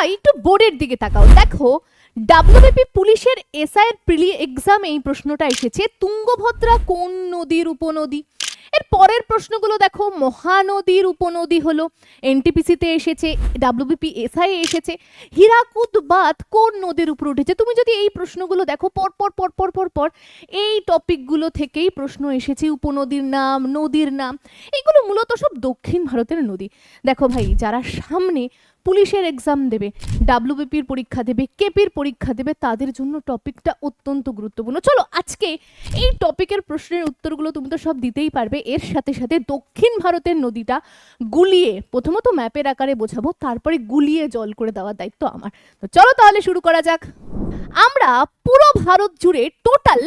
ভাই একটু বোর্ডের দিকে তাকাও। দেখো ডাব্লিউবিপি পুলিশের এসআই এর প্রিলি এক্সামে এই প্রশ্নটা এসেছে, তুঙ্গভদ্রা কোন নদীর উপনদী? এর পরের প্রশ্নগুলো দেখো, মহানদীর উপনদী হলো এনটিপিসিতে এসেছে ডাব্লিউবিপি এসআই এসেছে, হীরাকুদ বাঁধ কোন নদীর উপর উঠেছে? তুমি যদি এই প্রশ্নগুলো দেখো, পর পর পর পর পর পর, এই টপিকগুলো থেকেই প্রশ্ন এসেছে, উপনদীর নাম, নদীর নাম। এগুলো মূলত সব দক্ষিণ ভারতের নদী। দেখো ভাই, যারা সামনে পুলিশের এক্সাম দেবে ডাব্লিউবিপির পরীক্ষা দেবে কেপির পরীক্ষা দেবে, তাদের জন্য টপিকটা অত্যন্ত গুরুত্বপূর্ণ। চলো, আজকে এই টপিকের প্রশ্নের উত্তরগুলো তুমি তো সব দিতেই পারবে। এর সাথে সাথে দক্ষিণ ভারতের নদীটা গুলিয়ে, প্রথমত ম্যাপের আকারে বোঝাবো, তারপরে গুলিয়ে জল করে দেওয়ার দায়িত্ব আমার। তো চলো তাহলে শুরু করা যাক। আমরা পুরো ভারত জুড়ে টোটাল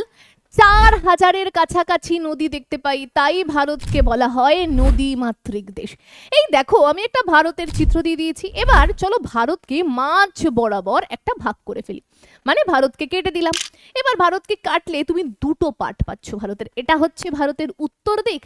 চার হাজারের কাছাকাছি নদী দেখতে পাই, তাই ভারতকে বলা হয় নদী মাতৃক দেশ। এই দেখো, আমি একটা ভারতের চিত্র দিয়ে দিয়েছি। এবার চলো ভারতকে মাঝ বরাবর একটা ভাগ করে ফেলি। মানে ভারতকে কেটে দিলাম। এবার ভারতকে কাটলে তুমি দুটো পার্ট পাচ্ছ ভারতের। এটা হচ্ছে ভারতের উত্তর দিক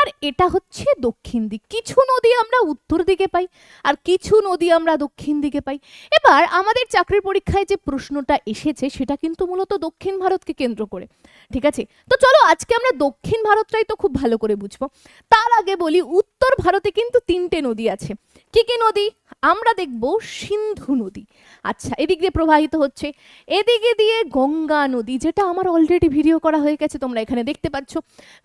আর এটা হচ্ছে দক্ষিণ দিক। কিছু নদী আমরা উত্তর দিকে পাই আর কিছু নদী আমরা দক্ষিণ দিকে পাই। এবার আমাদের চাকরির পরীক্ষায় যে প্রশ্নটা এসেছে, সেটা কিন্তু মূলত দক্ষিণ ভারতকে কেন্দ্র করে। ঠিক আছে? তো চলো আজকে আমরা দক্ষিণ ভারতটাই তো খুব ভালো করে বুঝব। তার আগে বলি, উত্তর ভারতে কিন্তু তিনটে নদী আছে। কি কি নদী? আমরা দেখব সিন্ধু নদী। আচ্ছা এদিক দিয়ে প্রবাহিত হচ্ছে। এদিকে দিয়ে গঙ্গা নদী, যেটা আমার অলরেডি ভিডিও করা হয়ে গেছে, তোমরা এখানে দেখতে পাচ্ছ।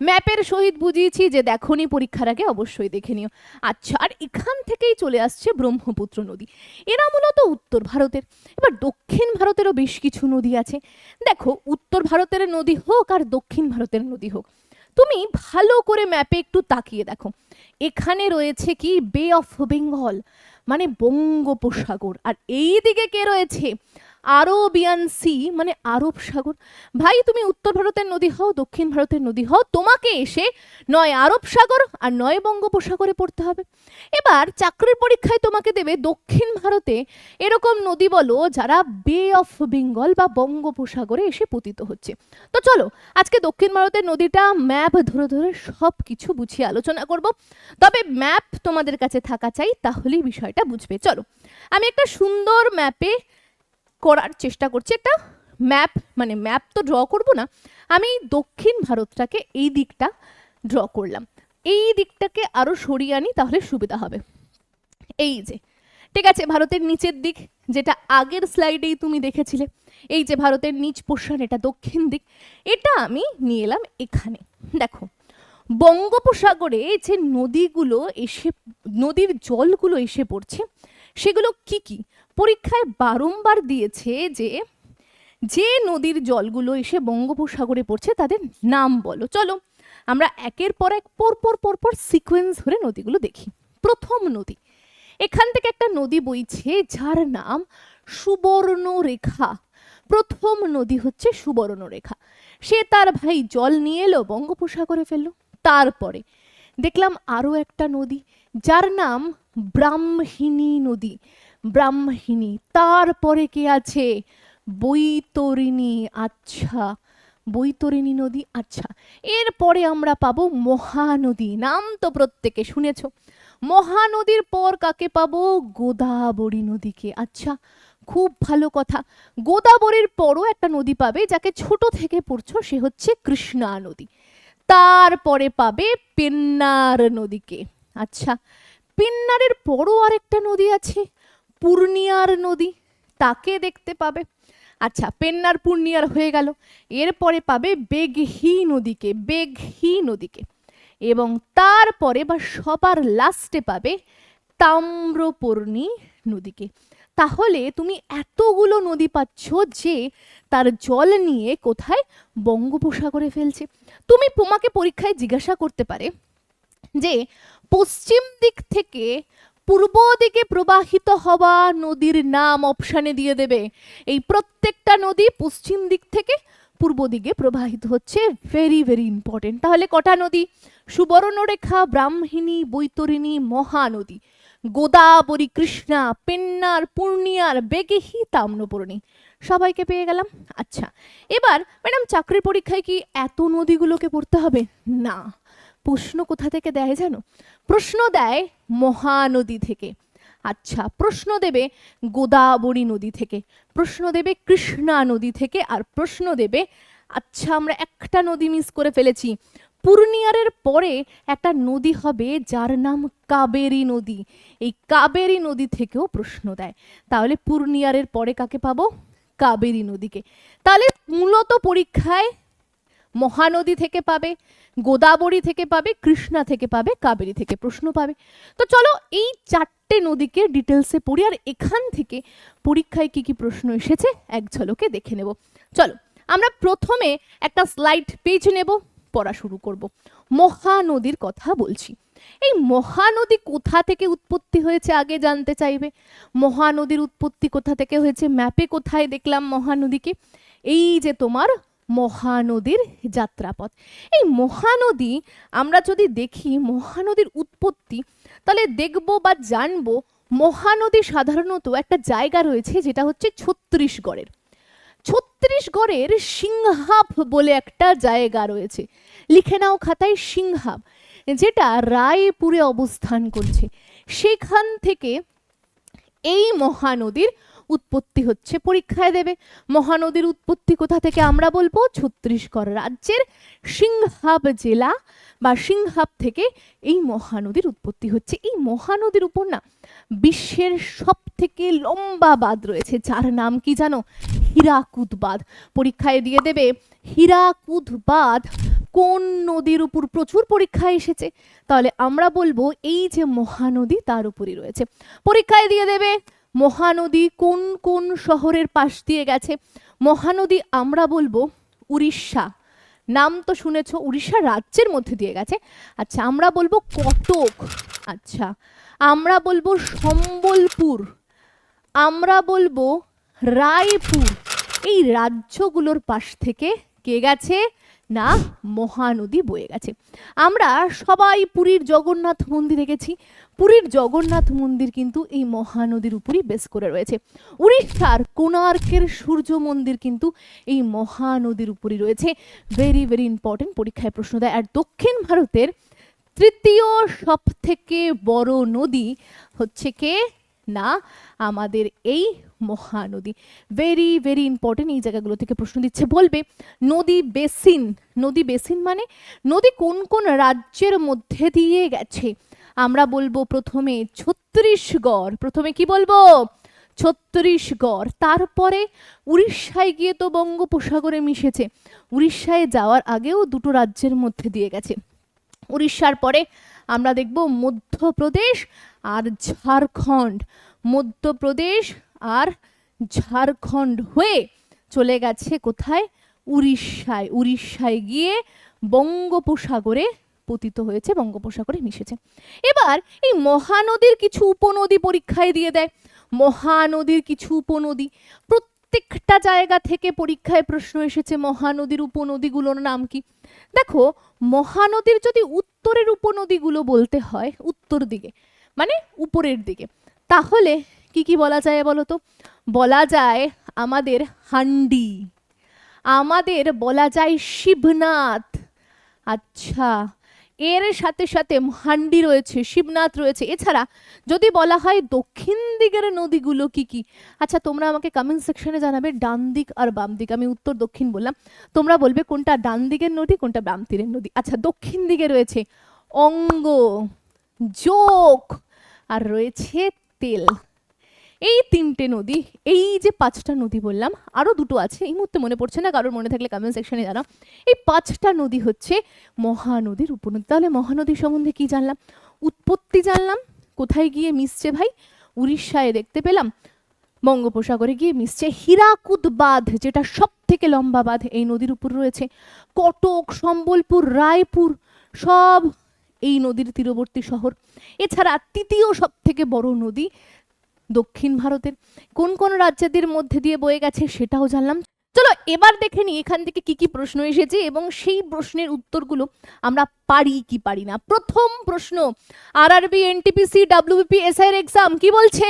ম্যাপের সহিত বুঝিয়েছি যে দেখোনি পরীক্ষার আগে অবশ্যই দেখে নিও। আচ্ছা আর এখান থেকেই চলে আসছে ব্রহ্মপুত্র নদী। এরা মূলত উত্তর ভারতের। এবার দক্ষিণ ভারতেরও বেশ কিছু নদী আছে। দেখো, উত্তর ভারতের নদী হোক আর দক্ষিণ ভারতের নদী হোক। তুমি ভালো করে ম্যাপে একটু তাকিয়ে দেখো। এখানে রয়েছে কি? বে অফ বেঙ্গল মানে বঙ্গোপসাগর। আর এই দিকে কে রয়েছে? আরবিয়ান সি মানে আরব সাগর। ভাই, তুমি উত্তর ভারতের নদী হও, দক্ষিণ ভারতের নদী হও, তোমাকে এসে নয় আরব সাগর আর নয় বঙ্গোপসাগরে পড়তে হবে। এবার চাকরির পরীক্ষায় তোমাকে দেবে দক্ষিণ ভারতে এরকম নদী বলো যারা বে অফ বেঙ্গল বা বঙ্গোপসাগরে এসে পতিত হচ্ছে। তো চলো, আজকে দক্ষিণ ভারতের নদীটা ম্যাপ ধরে ধরে সব কিছু বুঝিয়ে আলোচনা করব। তবে ম্যাপ তোমাদের কাছে থাকা চাই, তাহলেই বিষয়টা বুঝবে। চলো, আমি একটা সুন্দর ম্যাপে করার চেষ্টা করছি। একটা ম্যাপ মানে ম্যাপ তো ড্র করব না, আমি দক্ষিণ ভারতটাকে এই দিকটা ড্র করলাম। এই দিকটাকে আরও সরিয়ে আনি তাহলে সুবিধা হবে। এই যে, ঠিক আছে, ভারতের নিচের দিক, যেটা আগের স্লাইডেই তুমি দেখেছিলে, এই যে ভারতের নিচ পোর্শন এটা দক্ষিণ দিক, এটা আমি নিয়ে এলাম এখানে। দেখো, বঙ্গোপসাগরে যে নদীগুলো এসে, নদীর জলগুলো এসে পড়ছে, সেগুলো কি কি? পরীক্ষায় বারংবার দিয়েছে যে যে নদীর জলগুলো এসে বঙ্গোপসাগরে পড়ছে তাদের নাম বলো। চলো, আমরা একের পর এক, পর পর পর পর সিকোয়েন্স ধরে নদীগুলো দেখি। প্রথম নদী, এখান থেকে একটা নদী বইছে যার নাম সুবর্ণ রেখা প্রথম নদী হচ্ছে সুবর্ণ রেখা সে তার ভাই জল নিয়ে এলো, বঙ্গোপসাগরে ফেলল। তারপরে দেখলাম আরও একটা নদী, যার নাম ব্রাহ্মহিনী নদী। ব্রাহ্মহিনী তারপরে কে আছে? বৈতরিণী আচ্ছা বৈতরিণী নদী আচ্ছা। এরপরে আমরা পাবো মহানদী, নাম তো প্রত্যেকে শুনেছ। মহানদীর পর কাকে পাবো? গোদাবরী নদীকে। আচ্ছা খুব ভালো কথা। গোদাবরীর পরও একটা নদী পাবে, যাকে ছোট থেকে পড়ছো, সে হচ্ছে কৃষ্ণা নদী। তারপরে পাবে পেন্নার নদীকে। আচ্ছা পেন্নারের পরও আরেকটা নদী আছে। পূর্ণিয়ার নদী, তাকে দেখতে পাবে। আচ্ছা পেন্নার পূর্ণিয়ার হয়ে গেল। এরপরে পাবে বেগহি নদীকে বেগহি নদীকে। এবং তারপরে বা সবার লাস্টে পাবে তাম্রপর্ণী নদীকে। তাহলে তুমি এতগুলো নদী পাচ্ছ যে তার জল নিয়ে কোথায় বঙ্গোপসাগরে ফেলছে। তুমি তোমাকে পরীক্ষায় জিজ্ঞাসা করতে পারে যে পশ্চিম দিক থেকে পূর্ব দিকে প্রবাহিত হওয়া নদীর নাম অপশানে দিয়ে দেবে। এই প্রত্যেকটা নদী পশ্চিম দিক থেকে পূর্ব দিকে প্রবাহিত হচ্ছে। ভেরি ভেরি ইম্পর্টেন্ট তাহলে কটা নদী? সুবর্ণরেখা, ব্রাহ্মণী, বৈতরিণী, মহানদী। গোদাবরী, কৃষ্ণা, পেন্নার, পূর্ণিয়ার, বেগেহি তাম্রপর্ণী সবাইকে পেয়ে গেলাম? আচ্ছা। এবার ম্যাডাম, চাকরির পরীক্ষায় কি এত নদীগুলোকে পড়তে হবে? না। প্রশ্ন কোথা থেকে দেয় জানো? প্রশ্ন দেয় মহানদী থেকে। আচ্ছা প্রশ্ন দেবে গোদাবরী নদী থেকে, প্রশ্ন দেবে কৃষ্ণা নদী থেকে, আর প্রশ্ন দেবে আচ্ছা আমরা একটা নদী মিস করে ফেলেছি। পূর্ণিয়ারের পরে একটা নদী হবে যার নাম কাবেরী নদী। এই কাবেরী নদী থেকেও প্রশ্ন দেয়। তাহলে পূর্ণিয়ারের পরে কাকে পাবো? কাবেরী নদীকে। তাহলে মূলত পরীক্ষায় মহানদী থেকে পাবে। গোদাবরী থেকে পাবে, কৃষ্ণা থেকে পাবে, কাবেরী থেকে প্রশ্ন পাবে। তো চলো এই চারটে নদীকে ডিটেলসে পড়ি, আর এখান থেকে পরীক্ষায় কি কি প্রশ্ন এসেছে এক ঝলকে দেখে নেব। চলো, আমরা প্রথমে একটা স্লাইড পেজ নেব, পড়া শুরু করব। মহানদীর কথা বলছি। এই মহানদী কোথা থেকে উৎপত্তি হয়েছে আগে জানতে চাইবে? মহানদীর উৎপত্তি কোথা থেকে হয়েছে? ম্যাপে কোথায় দেখলাম মহানদীকে? এই যে তোমার মহানদীর যাত্রাপথ। এই মহানদী আমরা যদি দেখি, মহানদীর উৎপত্তি, তাহলে দেখব বা জানব মহানদী সাধারণত একটা জায়গা রয়েছে যেটা হচ্ছে ছত্তিশগড়ের। ছত্তিশগড়ের সিংহাব বলে একটা জায়গা রয়েছে। লিখে নাও খাতায় সিংহাব যেটা রায়পুরে অবস্থান করছে। সেখান থেকে এই মহানদীর উৎপত্তি হচ্ছে, পরীক্ষায় দেবে। মহানদীর উৎপত্তি কোথা থেকে আমরা বলব? ছত্তিশগড় রাজ্যের সিংহাব জেলা বা সিংহাব থেকে এই মহানদীর উৎপত্তি হচ্ছে। এই মহানদীর উপর না বিশ্বের সব থেকে লম্বা বাঁধ রয়েছে, যার নাম কি জানো? হীরাকুদ বাঁধ। পরীক্ষায় দিয়ে দেবে, হীরাকুদ বাঁধ কোন নদীর উপর প্রচুর পরীক্ষা এসেছে? তাহলে আমরা বলব, এই যে মহানদী তার উপরই রয়েছে। পরীক্ষায় দিয়ে দেবে মহানদী কোন কোন শহরের পাশ দিয়ে গেছে? মহানদী আমরা বলব উড়িষ্যা। নাম তো শুনেছ, উড়িষ্যা রাজ্যের মধ্যে দিয়ে গেছে। আচ্ছা আমরা বলব কটক। আচ্ছা আমরা বলব সম্বলপুর। আমরা বলব রায়পুর। এই রাজ্যগুলোর পাশ থেকে কে গেছে? না, মহানদী বয়ে গেছে। আমরা সবাই পুরীর জগন্নাথ মন্দিরে গেছি। পুরীর জগন্নাথ মন্দির কিন্তু এই মহানদীর উপরই বেশ করে রয়েছে। উড়িষ্যার কোণার্কের সূর্য মন্দির কিন্তু এই মহানদীর উপরই রয়েছে। ভেরি ভেরি ইম্পর্টেন্ট পরীক্ষায় প্রশ্ন দেয়। আর দক্ষিণ ভারতের তৃতীয় সব থেকে বড় নদী হচ্ছে কে? না, আমাদের এই মহানদী। ভেরি ভেরি ইম্পর্টেন্ট এই জায়গাগুলো থেকে প্রশ্ন দিচ্ছে, বলবে, নদী বেসিন নদী বেসিন মানে নদী কোন কোন রাজ্যের মধ্যে দিয়ে গেছে? আমরা বলব প্রথমে ছত্রিশগড়। প্রথমে কি বলব? ছত্রিশগড়। তারপরে উড়িষ্যায় গিয়ে তো বঙ্গোপসাগরে মিশেছে। উড়িষ্যায় যাওয়ার আগেও দুটো রাজ্যের মধ্যে দিয়ে গেছে। উড়িষ্যার পরে আমরা দেখব মধ্যপ্রদেশ আর ঝাড়খণ্ড। মধ্যপ্রদেশ আর ঝাড়খণ্ড হয়ে চলে গেছে কোথায়? উড়িষ্যায়। উড়িষ্যায় গিয়ে বঙ্গোপসাগরে পতিত হয়েছে, বঙ্গোপসাগরে মিশেছে। এবার এই মহানদীর কিছু উপনদী পরীক্ষায় দিয়ে দেয়। মহানদীর কিছু উপনদী। প্রত্যেকটা জায়গা থেকে পরীক্ষায় প্রশ্ন এসেছে, মহানদীর উপনদীগুলোর নাম কি? দেখো, মহানদীর যদি উত্তরের উপনদীগুলো বলতে হয়, উত্তর দিকে মানে উপরের দিকে, তাহলে কি কি বলা যায় বলো তো বলা যায় আমাদের হান্ডি, আমাদের বলা যায় শিবনাথ। আচ্ছা এর সাথে সাথে হান্ডি রয়েছে, শিবনাথ রয়েছে। এছাড়া যদি বলা হয় দক্ষিণ দিকের নদীগুলো কি কি? আচ্ছা তোমরা আমাকে কমেন্ট সেকশনে জানাবে ডান দিক আর বাম দিক। আমি উত্তর দক্ষিণ বললাম। তোমরা বলবে কোনটা ডান দিকের নদী, কোনটা বাম তীরের নদী। আচ্ছা দক্ষিণ দিকে রয়েছে অঙ্গ যোগ আর রয়েছে তেল। এই তিনটে নদী, এই যে পাঁচটা নদী বললাম আরও দুটো আছে, এই মুহূর্তে মনে পড়ছে না, কারোর মনে থাকলে কমেন্ট সেকশনে জানাও। এই পাঁচটা নদী হচ্ছে মহানদীর উপনদী। তাহলে মহানদী সম্বন্ধে কি জানলাম? উৎপত্তি জানলাম, কোথায় গিয়ে মিশছে ভাই? উড়িষ্যায় দেখতে পেলাম, বঙ্গোপসাগরে গিয়ে মিশছে হীরাকুদ বাঁধ, যেটা সব থেকে লম্বা বাঁধ। এই নদীর উপর রয়েছে কটক, সম্বলপুর, রায়পুর, সব এই নদীর তীরবর্তী শহর। এছাড়া তৃতীয় সব থেকে বড় নদী দক্ষিণ ভারতের কোন কোন রাজ্যদের মধ্যে দিয়ে বয়ে গেছে সেটাও জানলাম। চলো এবার দেখে নিই এখান থেকে কি কি প্রশ্ন এসেছে এবং সেই প্রশ্নের উত্তরগুলো আমরা পারি কি পারি না। প্রথম প্রশ্ন আর আরবি এনটিপিসি ডাব্লিউবিপি এর এক্সাম কি বলছে?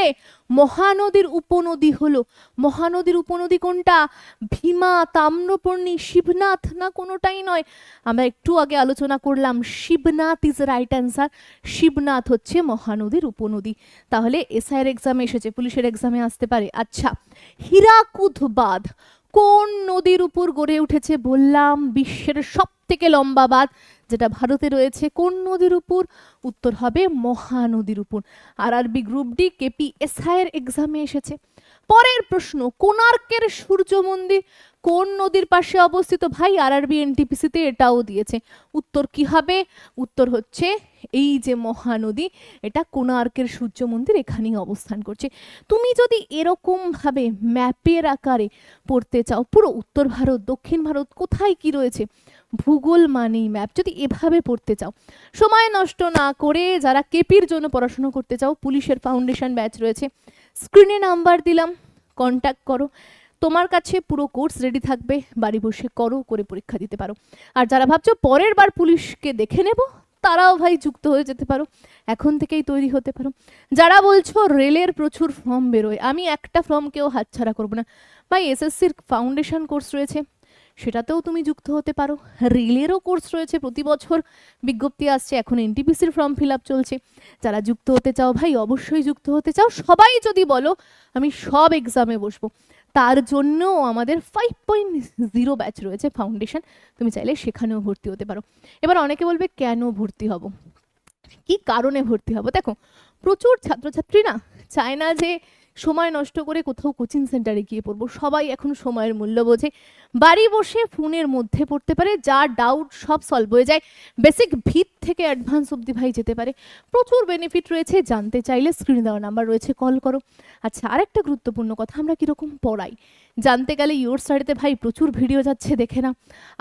মহানদীর উপনদী হলো। মহানদীর উপনদী কোনটা? ভীমা, তাম্রপর্ণী, শিবনাথ না কোনোটাই নয়? আমরা একটু আগে আলোচনা করলাম, Shivnath is right answer Shivnath হচ্ছে মহানদীর উপনদী। তাহলে এসআইয়ের এক্সামে এসেছে, পুলিশের এক্সামে আসতে পারে। আচ্ছা হীরাকুদ বাঁধ কোন নদীর উপর গড়ে উঠেছে বললাম বিশ্বের সব থেকে লম্বা বাঁধ? যেটা ভারতে রয়েছে, কোন নদীর উপর? উত্তর হবে মহানদীর উপর। আর আরবি গ্রুপ ডি কেপি এর এক্সামে এসেছে। পরের প্রশ্ন, কোণার্কের সূর্য মন্দির কোন নদীর পাশে অবস্থিত? ভাই আর এনটিপিসিতে এটাও দিয়েছে। উত্তর কি হবে? উত্তর হচ্ছে এই যে মহানদী, এটা কোণার্কের সূর্য মন্দির এখানেই অবস্থান করছে। তুমি যদি এরকম ভাবে ম্যাপের আকারে পড়তে চাও, পুরো উত্তর ভারত, দক্ষিণ ভারত, কোথায় কি রয়েছে? ভূগোল মানেই ম্যাপ। যদি এভাবে পড়তে চাও, সময় নষ্ট না করে যারা কেপির জন্য পড়াশুনো করতে চাও, পুলিশের ফাউন্ডেশন ব্যাচ রয়েছে স্ক্রিনে নাম্বার দিলাম কন্ট্যাক্ট করো। তোমার কাছে পুরো কোর্স রেডি থাকবে, বাড়ি বসে করো, করে পরীক্ষা দিতে পারো। আর যারা ভাবছ পরের বার পুলিশকে দেখে নেব, তারাও ভাই যুক্ত হয়ে যেতে পারো। এখন থেকেই তৈরি হতে পারো। যারা বলছো রেলের প্রচুর ফর্ম বেরোয়, আমি একটা ফর্ম ফর্মকেও হাতছাড়া করব না। ভাই এসএসসির ফাউন্ডেশন কোর্স রয়েছে। সেটাতেও তুমি যুক্ত হতে পারো। রেলেরও কোর্স রয়েছে প্রতি বছর। বিজ্ঞপ্তি আসছে, এখন এনটিপিসির ফর্ম ফিল আপ চলছে। যারা যুক্ত হতে চাও ভাই, অবশ্যই যুক্ত হতে চাও। সবাই যদি বলো, আমি সব এক্সামে বসবো। তার জন্যও আমাদের ফাইভ পয়েন্ট জিরো ব্যাচ রয়েছে ফাউন্ডেশন তুমি চাইলে সেখানেও ভর্তি হতে পারো। এবার অনেকে বলবে, কেন ভর্তি হব? কি কারণে ভর্তি হব? দেখো, প্রচুর ছাত্রছাত্রী না চায় না যে সময় নষ্ট করে কোথাও কোচিং সেন্টারে গিয়ে পড়ব। সবাই এখন সময়ের মূল্য বোঝে। বাড়ি বসে ফোনের মধ্যে পড়তে পারে যা ডাউট সব সলভ হয়ে যায়। বেসিক ভিত থেকে অ্যাডভান্স অবধি ভাই যেতে পারে। প্রচুর বেনিফিট রয়েছে, জানতে চাইলে স্ক্রিনে দেওয়া নাম্বার রয়েছে কল করো। আচ্ছা আরেকটা গুরুত্বপূর্ণ কথা আমরা কীরকম পড়াই? জানতে গেলে ইয়োর স্টাডিতে ভাই প্রচুর ভিডিও যাচ্ছে, দেখে না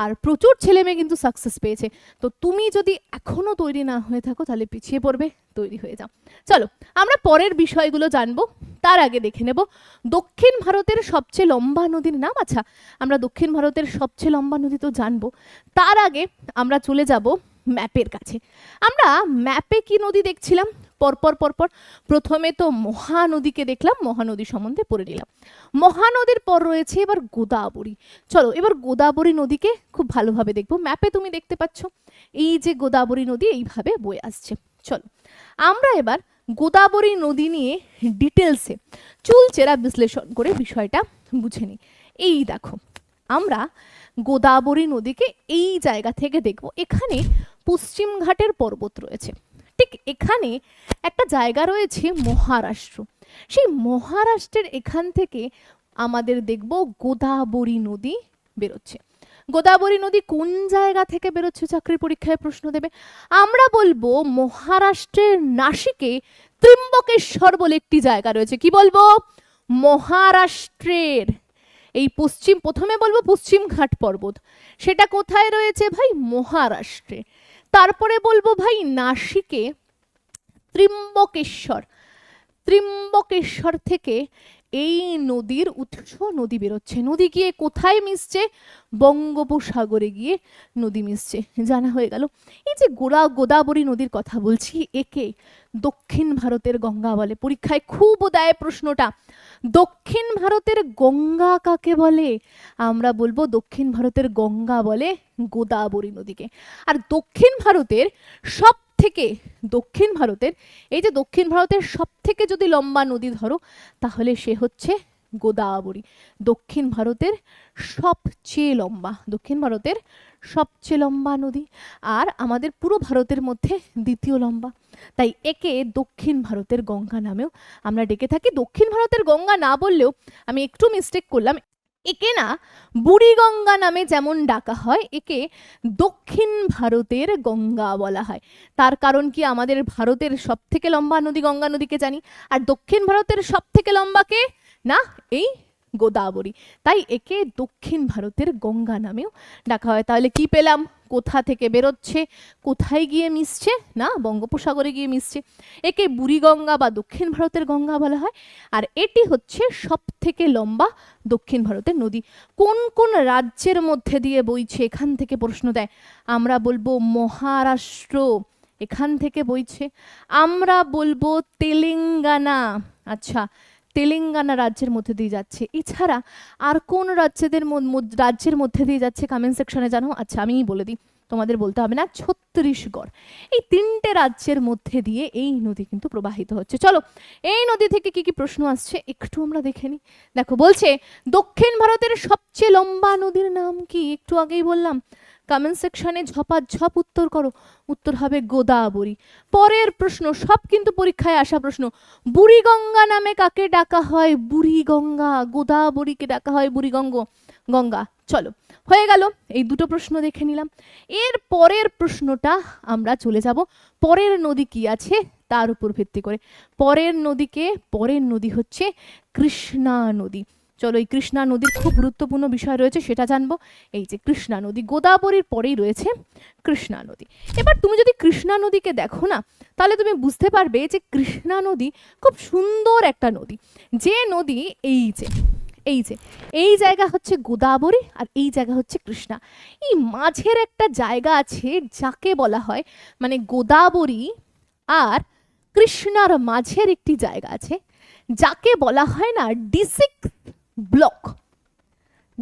আর প্রচুর ছেলে মেয়ে কিন্তু সাকসেস পেয়েছে। তো তুমি যদি এখনও তৈরি না হয়ে থাকো, তাহলে পিছিয়ে পড়বে, তৈরি হয়ে যাও। চলো, আমরা পরের বিষয়গুলো জানব। তার আগে দেখে নেব। দক্ষিণ ভারতের সবচেয়ে লম্বা নদীর নাম আচ্ছা আমরা দক্ষিণ ভারতের সবচেয়ে লম্বা নদী তো জানব। তার আগে আমরা চলে যাব ম্যাপের কাছে। আমরা ম্যাপে কি নদী দেখছিলাম? পরপর পরপর। প্রথমে তো মহানদীকে দেখলাম, মহানদী সম্বন্ধে পড়ে নিলাম। মহানদীর পর রয়েছে এবার গোদাবরী। চলো, এবার গোদাবরী নদীকে খুব ভালোভাবে দেখব। ম্যাপে তুমি দেখতে পাচ্ছ, এই যে গোদাবরী নদী এইভাবে বয়ে আসছে। চলো, আমরা এবার গোদাবরী নদী নিয়ে ডিটেলসে চুলচেরা বিশ্লেষণ করে বিষয়টা বুঝে নিই। এই দেখো আমরা গোদাবরী নদীকে এই জায়গা থেকে দেখব। এখানে পশ্চিম ঘাটের পর্বত রয়েছে। ঠিক এখানে একটা জায়গা রয়েছে মহারাষ্ট্র। সেই মহারাষ্ট্রের এখান থেকে আমাদের দেখব গোদাবরী নদী বেরোচ্ছে। গোদাবরী নদী কোন জায়গা থেকে বেরোচ্ছে চাকরির পরীক্ষায় প্রশ্ন দেবে। আমরা বলব মহারাষ্ট্রের নাসিকে ত্রিম্বকেশ্বর বলে একটি জায়গা রয়েছে। কি বলব? মহারাষ্ট্রের। এই পশ্চিম, প্রথমে বলব পশ্চিম ঘাট পর্বত। সেটা কোথায় রয়েছে ভাই? মহারাষ্ট্রে। তারপরে বলব ভাই নাসিকে ত্রিম্বকেশ্বর। ত্রিম্বকেশ্বর থেকে এই নদীর উৎস নদী বেরোচ্ছে। নদী গিয়ে কোথায় মিশছে? বঙ্গোপসাগরে গিয়ে নদী মিশছে। জানা হয়ে গেল। এই যে গোড়া গোদাবরী নদীর কথা বলছি, একে দক্ষিণ ভারতের গঙ্গা বলে। পরীক্ষায় খুব দেয় প্রশ্নটা। দক্ষিণ ভারতের গঙ্গা কাকে বলে? আমরা বলব দক্ষিণ ভারতের গঙ্গা বলে গোদাবরী নদীকে। আর দক্ষিণ ভারতের সব থেকে দক্ষিণ ভারতের, এই যে দক্ষিণ ভারতের সব থেকে যদি লম্বা নদী ধরো, তাহলে সে হচ্ছে গোদাবরী। দক্ষিণ ভারতের সবচেয়ে লম্বা, দক্ষিণ ভারতের সবচেয়ে লম্বা নদী। আর আমাদের পুরো ভারতের মধ্যে দ্বিতীয় লম্বা। তাই একে দক্ষিণ ভারতের গঙ্গা নামেও আমরা ডেকে থাকি। দক্ষিণ ভারতের গঙ্গা না বললেও আমি একটু মিস্টেক করলাম। একে না বুড়িগঙ্গা নামে যেমন ডাকা হয়, একে দক্ষিণ ভারতের গঙ্গা বলা হয়। তার কারণ কি আমাদের ভারতের সব থেকে লম্বা নদী গঙ্গা নদীকে জানি? আর দক্ষিণ ভারতের সব থেকে লম্বাকে না, এই গোদাবরী। তাই একে দক্ষিণ ভারতের গঙ্গা নামেও ডাকা হয়। তাহলে কি পেলাম? কোথা থেকে বেরোচ্ছে? কোথায় গিয়ে মিশছে? না, বঙ্গোপসাগরে গিয়ে মিশছে। একে বুড়িগঙ্গা বা দক্ষিণ ভারতের গঙ্গা বলা হয়। আর এটি হচ্ছে সব থেকে লম্বা দক্ষিণ ভারতের নদী। কোন কোন রাজ্যের মধ্যে দিয়ে বইছে? এখান থেকে প্রশ্ন দেয়। আমরা বলব মহারাষ্ট্র। এখান থেকে বইছে। আমরা বলব তেলেঙ্গানা। আচ্ছা তেলেঙ্গানা রাজ্যের মধ্যে দিয়ে যাচ্ছে। এছাড়া আর কোন রাজ্যদের রাজ্যের মধ্যে দিয়ে যাচ্ছে কমেন্ট সেকশনে জানো? আচ্ছা আমিই বলে দিই। তোমাদের বলতে হবে না, ছত্তিশগড়। এই তিনটে রাজ্যের মধ্যে দিয়ে এই নদী কিন্তু প্রবাহিত হচ্ছে। চলো, এই নদী থেকে কি কি প্রশ্ন আসছে একটু আমরা দেখে নিই। দেখো, বলছে, দক্ষিণ ভারতের সবচেয়ে লম্বা নদীর নাম কি? একটু আগেই বললাম। কমেন্ট সেকশনে ঝপাঝপ উত্তর করো। উত্তর হবে গোদাবরী। পরের প্রশ্ন, সব কিন্তু পরীক্ষায় আসা প্রশ্ন। বুড়িগঙ্গা নামে কাকে ডাকা হয়? বুড়িগঙ্গা, গোদাবরীকে ডাকা হয় বুড়িগঙ্গ, গঙ্গা। চলো, হয়ে গেল, এই দুটো প্রশ্ন দেখে নিলাম। এর পরের প্রশ্নটা আমরা চলে যাব, পরের নদী কি আছে? তার উপর ভিত্তি করে। পরের নদীকে, পরের নদী হচ্ছে কৃষ্ণা নদী। চলো, এই কৃষ্ণা নদীর খুব গুরুত্বপূর্ণ বিষয় রয়েছে, সেটা জানব। এই যে কৃষ্ণা নদী, গোদাবরীর পরেই রয়েছে কৃষ্ণা নদী। এবার তুমি যদি কৃষ্ণা নদীকে দেখো না, তাহলে তুমি বুঝতে পারবে যে কৃষ্ণা নদী খুব সুন্দর একটা নদী। যে নদী এই যে এই যে, এই জায়গা হচ্ছে গোদাবরী আর এই জায়গা হচ্ছে কৃষ্ণা। এই মাঝের একটা জায়গা আছে যাকে বলা হয় মানে গোদাবরী আর কৃষ্ণার মাঝের একটি জায়গা আছে, যাকে বলা হয় না ডিসিক ব্লক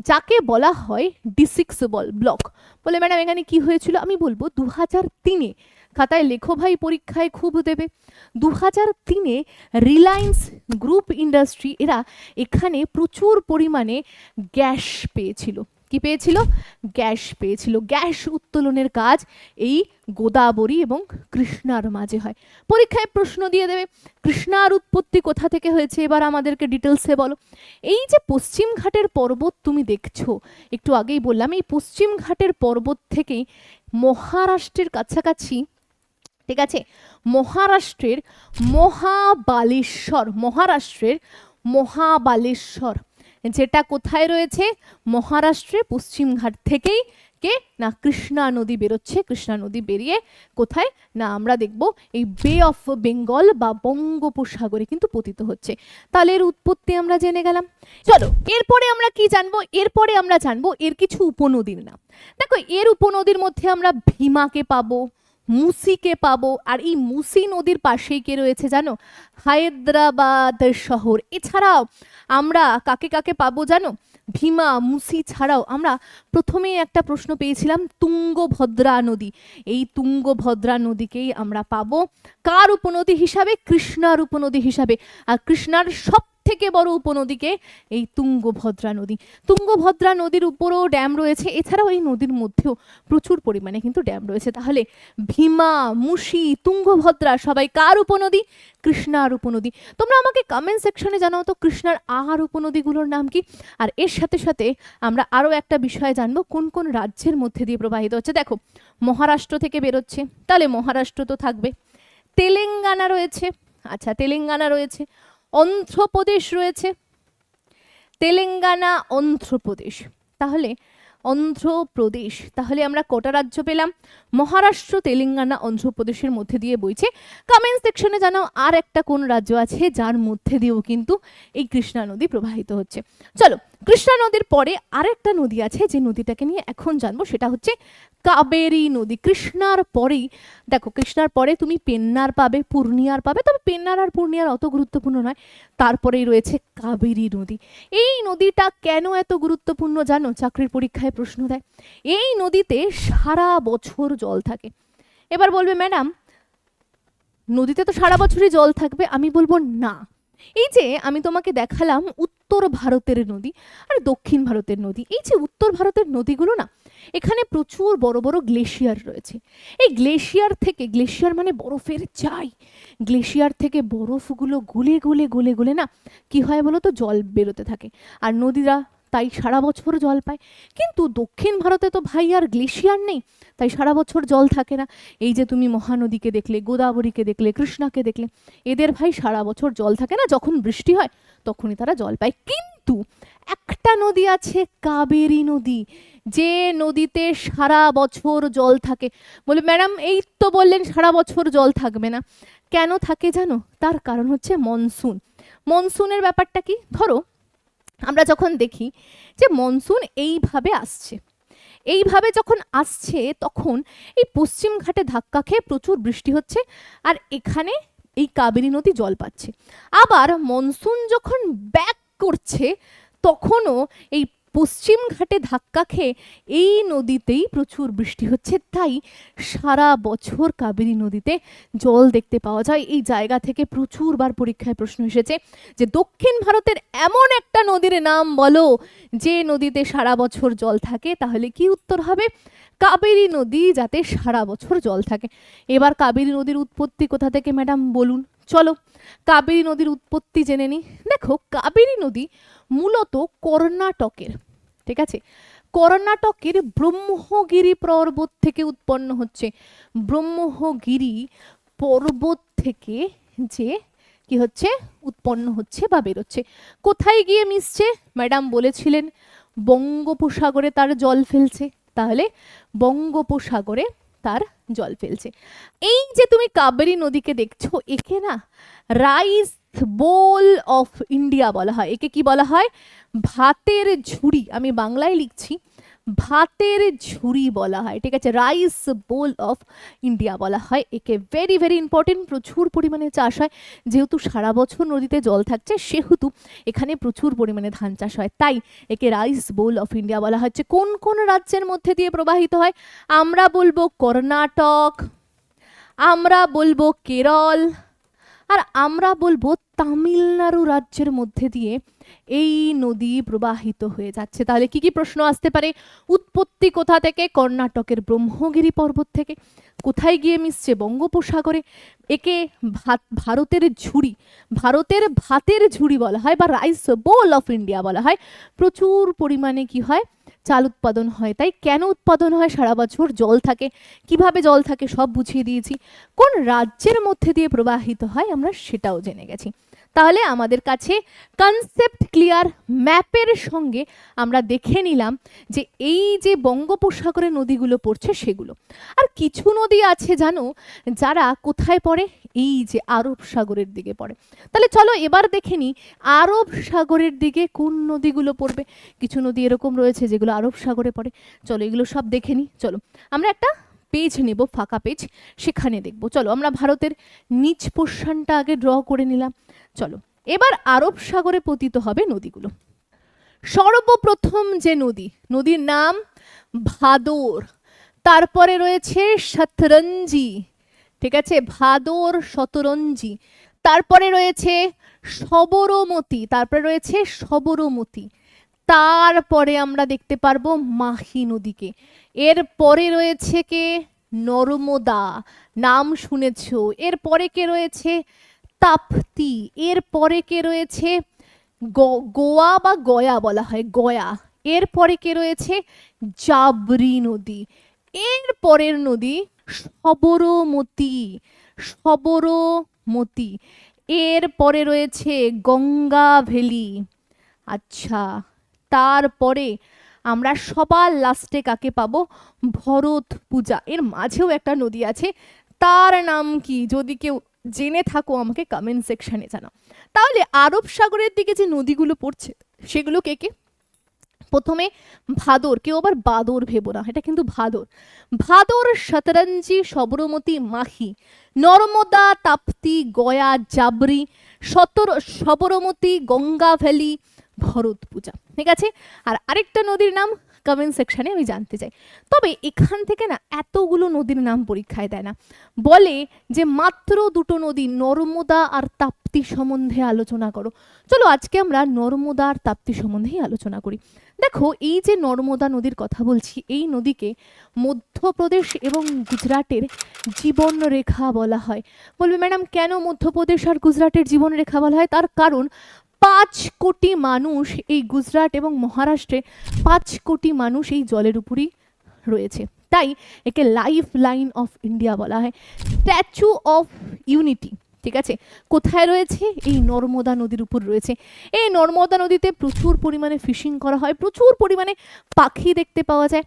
যাকে বলা হয় ডিসিক্সেবল ব্লক বলে ম্যাডাম এখানে কি হয়েছিল? আমি বলব দু হাজার তিনে খাতায় লেখো ভাই পরীক্ষায় খুব দেবে। দু হাজার তিনে রিলায়েন্স গ্রুপ ইন্ডাস্ট্রি এরা এখানে প্রচুর পরিমাণে গ্যাস পেয়েছিল। কি পেয়েছিল? গ্যাস পেয়েছিল। গ্যাস উত্তোলনের কাজ এই গোদাবরী এবং কৃষ্ণার মাঝে হয়। পরীক্ষায় প্রশ্ন দিয়ে দেবে, কৃষ্ণার উৎপত্তি কোথা থেকে হয়েছে? এবার আমাদেরকে ডিটেলসে বলো। এই যে পশ্চিম ঘাটের পর্বত তুমি দেখছ, একটু আগেই বললাম, এই পশ্চিম ঘাটের পর্বত থেকেই মহারাষ্ট্রের কাছাকাছি, ঠিক আছে? মহারাষ্ট্রের মহাবালেশ্বর মহারাষ্ট্রের মহাবালেশ্বর যেটা কোথায় রয়েছে? মহারাষ্ট্রের পশ্চিমঘাট থেকেই কে? না, কৃষ্ণা নদী বেরোচ্ছে, কৃষ্ণা নদী বেরিয়ে কোথায়? না, আমরা দেখব এই বে অফ বেঙ্গল বা বঙ্গোপসাগরে কিন্তু পতিত হচ্ছে। তাহলে এর উৎপত্তি আমরা জেনে গেলাম। চলো, এরপরে আমরা কি জানব? এরপরে আমরা জানব এর কিছু উপনদীর নাম। দেখো, এর উপনদীর মধ্যে আমরা ভীমাকে পাবো মুসিকে পাবো, আর এই মুসি নদীর পাশেই কে রয়েছে জানো? হায়দ্রাবাদ শহর। এছাড়াও আমরা কাকে কাকে পাবো জানো? ভীমা, মুসি ছাড়াও আমরা প্রথমেই একটা প্রশ্ন পেয়েছিলাম, তুঙ্গভদ্রা নদী। এই তুঙ্গভদ্রা নদীকেই আমরা পাবো কার উপনদী হিসাবে? কৃষ্ণার উপনদী হিসাবে। আর কৃষ্ণার সব থেকে বড় উপনদীকে এই তুঙ্গভদ্রা নদী। তুঙ্গভদ্রা নদীর উপরেও ড্যাম রয়েছে। এছাড়াও এই নদীর মধ্যেও প্রচুর পরিমাণে কিন্তু ড্যাম রয়েছে। তাহলে ভীমা, মুসি, তুঙ্গভদ্রা সবাই কার উপনদী? কৃষ্ণার উপনদী। তোমরা আমাকে কমেন্ট সেকশনে জানাও তো কৃষ্ণার আহার উপনদীগুলোর নাম কি? আর এর সাথে সাথে আমরা আরও একটা বিষয় জানব, কোন কোন রাজ্যের মধ্যে দিয়ে প্রবাহিত হচ্ছে। দেখো, মহারাষ্ট্র থেকে বেরোচ্ছে। তাহলে মহারাষ্ট্র তো থাকবে। তেলেঙ্গানা রয়েছে। আচ্ছা তেলেঙ্গানা রয়েছে। অন্ধ্রপ্রদেশ রয়েছে। তেলেঙ্গানা, অন্ধ্রপ্রদেশ। তাহলে অন্ধ্রপ্রদেশ, তাহলে আমরা কোটা রাজ্য পেলাম? মহারাষ্ট্র, তেলেঙ্গানা, অন্ধ্রপ্রদেশের মধ্যে দিয়ে বইছে। কমেন্ট সেকশনে জানাও আর একটা কোন রাজ্য আছে যার মধ্যে দিয়েও কিন্তু এই কৃষ্ণা নদী প্রবাহিত হচ্ছে। চলো কৃষ্ণা নদীর পরে আরেকটা নদী আছে, যে নদীটাকে নিয়ে এখন জানব, সেটা হচ্ছে কাবেরী নদী। কৃষ্ণার পরেই, দেখো, কৃষ্ণার পরে তুমি পেন্নার পাবে, পূর্ণিয়ার পাবে, তবে পেন্নার আর পূর্ণিয়ার অত গুরুত্বপূর্ণ নয়, তারপরেই রয়েছে কাবেরী নদী। এই নদীটা কেন এত গুরুত্বপূর্ণ জানো? চাকরির পরীক্ষায় প্রশ্ন দেয়। এই নদীতে সারা বছর জল থাকে। এবার বলবে, ম্যাডাম, নদীতে তো সারা বছরই জল থাকবে? আমি বলব, না। এই যে আমি তোমাকে দেখালাম উত্তর ভারতের নদী আর দক্ষিণ ভারতের নদী। এই যে উত্তর ভারতের নদীগুলো না, এখানে প্রচুর বড় বড় গ্লেশিয়ার রয়েছে। এই গ্লেশিয়ার থেকে, গ্লেশিয়ার মানে বরফের চাই গ্লেশিয়ার থেকে বরফগুলো গলে গলে গলে গলে না, কি হয় বলো তো জল বেরোতে থাকে। আর নদীরা তাই সারা বছর জল পায়। কিন্তু দক্ষিণ ভারতে তো ভাই আর গ্লেশিয়ার নেই, তাই সারা বছর জল থাকে না। এই যে তুমি মহানদীকে দেখলে, গোদাবরীকে দেখলে, কৃষ্ণাকে দেখলে, এদের ভাই সারা বছর জল থাকে না। যখন বৃষ্টি হয় তখনই তারা জল পায়। কিন্তু একটা নদী আছে কাবেরী নদী। যে নদীতে সারা বছর জল থাকে। বলে, ম্যাডাম, এই তো বললেন সারা বছর জল থাকবে না। কেন থাকে জানো? তার কারণ হচ্ছে মনসুন। মনসুনের ব্যাপারটা কি? ধরো, আমরা যখন দেখি যে মনসুন এইভাবে আসছে। এইভাবে যখন আসছে, তখন এই পশ্চিম ঘাটে ধাক্কা খেয়ে প্রচুর বৃষ্টি হচ্ছে। আর এখানে এই কাবেরী নদী জল পাচ্ছে। আবার মনসুন যখন ব্যাক করছে তখনও এই পশ্চিম ঘাটে ধাক্কা খেয়ে এই নদীতেই প্রচুর বৃষ্টি হচ্ছে। তাই সারা বছর কাবেরী নদীতে জল দেখতে পাওয়া যায়। এই জায়গা থেকে প্রচুরবার পরীক্ষায় প্রশ্ন এসেছে যে, দক্ষিণ ভারতের এমন একটা নদীর নাম বলো যে নদীতে সারা বছর জল থাকে, তাহলে কি উত্তর হবে? কাবেরী নদী যাতে সারা বছর জল থাকে। এবার কাবেরী নদীর উৎপত্তি কোথা থেকে, ম্যাডাম, বলুন? চলো, কাবেরী নদীর উৎপত্তি জেনে নিই। দেখো, কাবেরী নদী মূলত কর্ণাটকের, ঠিক আছে? কর্ণাটকের ব্রহ্মগিরি পর্বত থেকে উৎপন্ন হচ্ছে। ব্রহ্মগিরি পর্বত থেকে যে কি হচ্ছে? উৎপন্ন হচ্ছে বা বেরোচ্ছে। কোথায় গিয়ে মিশছে? ম্যাডাম বলেছিলেন, বঙ্গোপসাগরে তার জল ফেলছে। তাহলে বঙ্গোপসাগরে তার জল ফেলছে। এই যে তুমি কাবেরী নদীকে দেখছ, একে না রাইস বোল অফ ইন্ডিয়া বলা হয়। একে কি বলা হয়? ভাতের ঝুড়ি। আমি বাংলায় লিখছি, ভাতের ঝুড়ি বলা হয়। ঠিক আছে রাইস বোল অফ ইন্ডিয়া বলা হয়। একে ভেরি ভেরি ইম্পর্টেন্ট প্রচুর পরিমাণে চাষ হয়। যেহেতু সারা বছর নদীতে জল থাকছে, সেহেতু এখানে প্রচুর পরিমাণে ধান চাষ হয়। তাই একে রাইস বোল অফ ইন্ডিয়া বলা হচ্ছে। কোন কোন রাজ্যের মধ্যে দিয়ে প্রবাহিত হয়? আমরা বলব কর্ণাটক, আমরা বলব কেরল আর আমরা বলব তামিলনাড়ু রাজ্যের মধ্যে দিয়ে এই নদী প্রবাহিত হয়ে যাচ্ছে। তাহলে কি কি প্রশ্ন আসতে পারে? উৎপত্তি কোথা থেকে? কর্ণাটকের ব্রহ্মগিরি পর্বত থেকে। কোথায় গিয়ে মিশছে বঙ্গোপসাগরে? একে ভাত, ভারতের ঝুড়ি, ভারতের ভাতের ঝুড়ি বলা হয় বা রাইস বোল অফ ইন্ডিয়া বলা হয়। প্রচুর পরিমাণে কি হয়? চাল উৎপাদন হয়। তাই কেন উৎপাদন হয়? সারা বছর জল থাকে। কীভাবে জল থাকে সব বুঝিয়ে দিয়েছি। কোন রাজ্যের মধ্যে দিয়ে প্রবাহিত হয় আমরা সেটাও জেনে গেছি। তাহলে আমাদের কাছে কনসেপ্ট ক্লিয়ার ম্যাপের সঙ্গে আমরা দেখে নিলাম যে এই যে বঙ্গোপসাগরে নদীগুলো পড়ছে সেগুলো। আর কিছু নদী আছে জানো, যারা কোথায় পড়ে? এই যে আরব সাগরের দিকে পড়ে। তাহলে চলো এবার দেখে নিই আরব সাগরের দিকে কোন নদীগুলো পড়বে। কিছু নদী এরকম রয়েছে যেগুলো আরব সাগরে পড়ে। চলো এগুলো সব দেখে নিই চলো। আমরা একটা পেজ নেব, ফাঁকা পেজ সেখানে দেখব। চলো আমরা ভারতের নিচ পোর্শনটা আগে ড্র করে নিলাম। চলো, এবার আরব সাগরে পতিত হবে নদীগুলো। সর্বপ্রথম যে নদী, নদীর নাম ভাদর। তারপরে রয়েছে শতরঞ্জি, ঠিক আছে? ভাদর শতরঞ্জি। তারপরে রয়েছে সবরমতী, তারপরে রয়েছে সবরমতী। তারপরে আমরা দেখতে পারব মাহি নদীকে। এর পরে রয়েছে কে? নর্মদা। নাম শুনেছ। এর পরে কে রয়েছে? তাপ্তি। এর পরে কে রয়েছে? গোয়া বা গয়া বলা হয়, গয়া। এর পরে কে রয়েছে? জাবরি নদী। এর পরের নদী সবরমতী সবরমতী। এর পরে রয়েছে গঙ্গা ভ্যালি আচ্ছা তারপরে আমরা সবার লাস্টে কাকে পাবো? ভরত পূজা। এর মাঝেও একটা নদী আছে, তার নাম কি? যদি কেউ জেনে থাকো আমাকে কমেন্ট সেকশনে জানাও। তাহলে আরব সাগরের দিকে যে নদীগুলো পড়ছে, সেগুলো কে কে? প্রথমে ভাদর, কেউ আবার বাদর ভেবো না, এটা কিন্তু ভাদর। ভাদর, শতরঞ্জি, সবরমতী, মাহি, নর্মদা, তাপ্তি, গয়া, জাবরি, সতর, সবরমতী, গঙ্গা ভ্যালি, ভরত পূজা, ঠিক আছে? আর আরেকটা নদীর নাম কমেন্ট সেকশনে আমি জানতে চাই। তবে এখান থেকে না এতগুলো নদীর নাম পরীক্ষায় দেয় না। বলে যে মাত্র দুটো নদী নর্মদা আর তাপ্তি সম্বন্ধে আলোচনা করো। চলো আজকে আমরা নর্মদা আর তাপ্তি সম্বন্ধেই আলোচনা করি। দেখো, এই যে নর্মদা নদীর কথা বলছি, এই নদীকে মধ্যপ্রদেশ এবং গুজরাটের জীবনরেখা বলা হয়। বলবে, ম্যাডাম, কেন মধ্যপ্রদেশ আর গুজরাটের জীবনরেখা বলা হয়? তার কারণ পাঁচ কোটি মানুষ এই গুজরাট এবং মহারাষ্ট্রে পাঁচ কোটি মানুষ এই জলের উপরই রয়েছে। তাই একে লাইফ লাইন অফ ইন্ডিয়া বলা হয়। স্ট্যাচু অফ ইউনিটি ঠিক আছে? কোথায় রয়েছে? এই নর্মদা নদীর উপর রয়েছে। এই নর্মদা নদীতে প্রচুর পরিমাণে ফিশিং করা হয়, প্রচুর পরিমাণে পাখি দেখতে পাওয়া যায়।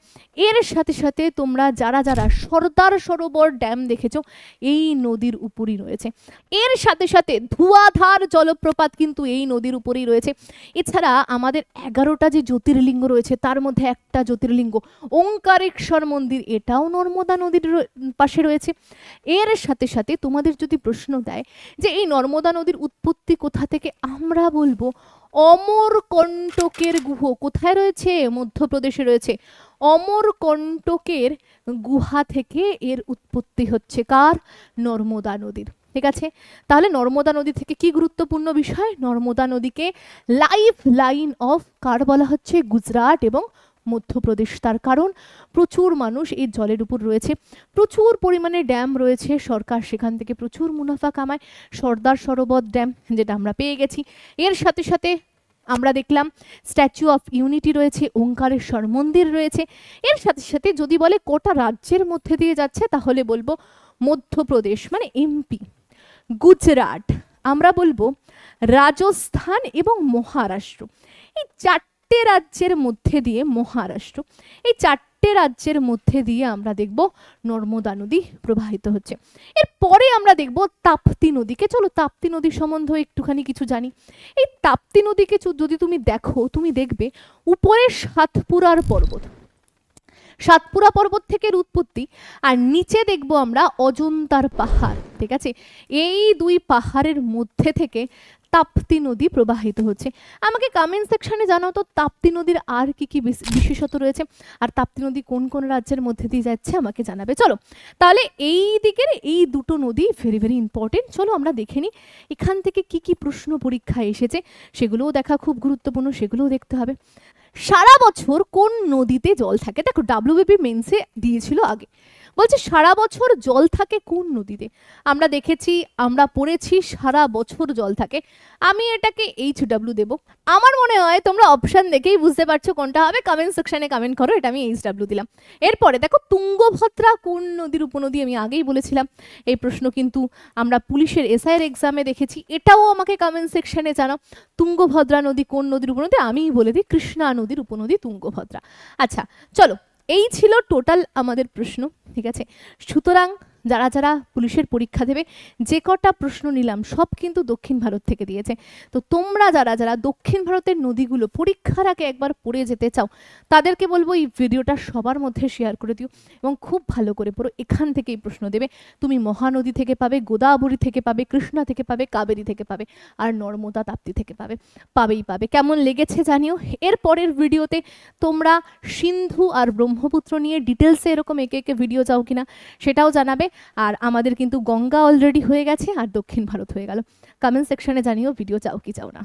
এর সাথে সাথে তোমরা যারা যারা সর্দার সরোবর ড্যাম দেখেছ, এই নদীর উপরই রয়েছে। এর সাথে সাথে ধুয়াধার জলপ্রপাত কিন্তু এই নদীর উপরেই রয়েছে। এছাড়া আমাদের এগারোটা যে জ্যোতির্লিঙ্গ রয়েছে, তার মধ্যে একটা জ্যোতির্লিঙ্গ, ওঙ্কারেশ্বর মন্দির, এটাও নর্মদা নদীর পাশে রয়েছে। এর সাথে সাথে তোমাদের যদি প্রশ্ন দেয় যে এই নর্মদা নদীর উৎপত্তি কোথা থেকে আমরা বলব? অমরকণ্টকের গুহ কোথায় রয়েছে? মধ্যপ্রদেশে রয়েছে। অমর অমরকণ্টকের গুহা থেকে এর উৎপত্তি হচ্ছে কার? নর্মদা নদীর। ঠিক আছে? তাহলে নর্মদা নদী থেকে কি গুরুত্বপূর্ণ বিষয়? নর্মদা নদীকে লাইফ লাইন অফ কার বলা হচ্ছে? গুজরাট এবং মধ্যপ্রদেশ। তার কারণ, প্রচুর মানুষ এই জলের উপর রয়েছে। প্রচুর পরিমাণে ড্যাম রয়েছে। সরকার সেখান থেকে প্রচুর মুনাফা কামায়। সর্দার সরোবর ড্যাম, যেটা আমরা পেয়ে গেছি। এর সাথে সাথে আমরা দেখলাম, স্ট্যাচু অফ ইউনিটি রয়েছে, ওঙ্কারেশ্বর মন্দির রয়েছে। এর সাথে সাথে যদি বলে কোটা রাজ্যের মধ্যে দিয়ে যাচ্ছে, তাহলে বলব মধ্যপ্রদেশ মানে এমপি। গুজরাট, আমরা বলব রাজস্থান এবং মহারাষ্ট্র। এই চারটে রাজ্যের মধ্যে দিয়ে মহারাষ্ট্র। এই চারটে রাজ্যের মধ্যে দিয়ে আমরা দেখব নর্মদা নদী প্রবাহিত হচ্ছে। এর পরে আমরা দেখব তাপ্তি নদীকে। চলো তাপ্তি নদী সম্বন্ধে একটুখানি কিছু জানি। এই তাপ্তি নদীকে যদি তুমি দেখো, তুমি দেখবে উপরে সাতপুরার পর্বত। সাতপুরা পর্বত থেকে উৎপত্তি। আর নিচে দেখব আমরা অজন্তার পাহাড়, ঠিক আছে? এই দুই পাহাড়ের মধ্যে থেকে তাপ্তি নদী প্রবাহিত হচ্ছে। আমাকে কমেন্ট সেকশনে জানাও তো, তাপ্তি নদীর আর কি কি বিশ- বিশেষত রয়েছে? আর তাপ্তি নদী কোন কোন রাজ্যের মধ্যে দিয়ে যাচ্ছে আমাকে জানাবে। চলো, তাহলে এই দিকের এই দুটো নদী ভেরি ভেরি ইম্পর্টেন্ট চলো আমরা দেখে নিই, এখান থেকে কি কি প্রশ্ন পরীক্ষায় এসেছে, সেগুলোও দেখা খুব গুরুত্বপূর্ণ, সেগুলোও দেখতে হবে। সারা বছর কোন নদীতে জল থাকে? দেখো ডাব্লিউবিপি মেন্সে দিয়েছিল আগে। বলছে, সারা বছর জল থাকে কোন নদীতে? আমরা দেখেছি, আমরা পড়েছি, সারা বছর জল থাকে। আমি এটাকে এইচ ডাব্লিউ দেবো। আমার মনে হয় তোমরা অপশন দেখেই বুঝতে পারছ কোনটা হবে। কমেন্ট সেকশনে কমেন্ট করো, এটা আমি এইচ ডাব্লিউ দিলাম। এরপরে দেখো, তুঙ্গভদ্রা কোন নদীর উপনদী আমি আগেই বলেছিলাম। এই প্রশ্ন কিন্তু আমরা পুলিশের এসআইয়ের এক্সামে দেখেছি। এটাও আমাকে কমেন্ট সেকশনে জানাও। তুঙ্গভদ্রা নদী কোন নদীর উপনদী? আমিই বলে দিই, কৃষ্ণা নদীর উপনদী তুঙ্গভদ্রা। আচ্ছা চলো এই ছিল টোটাল আমাদের প্রশ্ন ঠিক আছে? সুতরাং যারা যারা পুলিশের পরীক্ষা দেবে, যে কটা প্রশ্ন নিলাম, সব কিন্তু দক্ষিণ ভারত থেকে দিয়েছে। তো তোমরা যারা যারা দক্ষিণ ভারতের নদীগুলো পরীক্ষার আগে একবার পড়ে যেতে চাও, তাদেরকে বলব এই ভিডিওটা সবার মধ্যে শেয়ার করে দিও এবং খুব ভালো করে পড়ো। এখান থেকেই প্রশ্ন দেবে, তুমি মহানদী থেকে পাবে, গোদাবরী থেকে পাবে, কৃষ্ণা থেকে পাবে, কাবেরী থেকে পাবে, আর নর্মদা তাপ্তি থেকে পাবে, পাবেই পাবে। কেমন লেগেছে জানিও। এর পরের ভিডিওতে তোমরা সিন্ধু আর ব্রহ্মপুত্র নিয়ে ডিটেলসে এরকম একে একে ভিডিও চাও কিনা, সেটাও জানাবে। আর আমাদের কিন্তু গঙ্গা অলরেডি হয়ে গেছে আর দক্ষিণ ভারত হয়ে গেল। কমেন্ট সেকশনে জানিও ভিডিও চাও কি চাও না।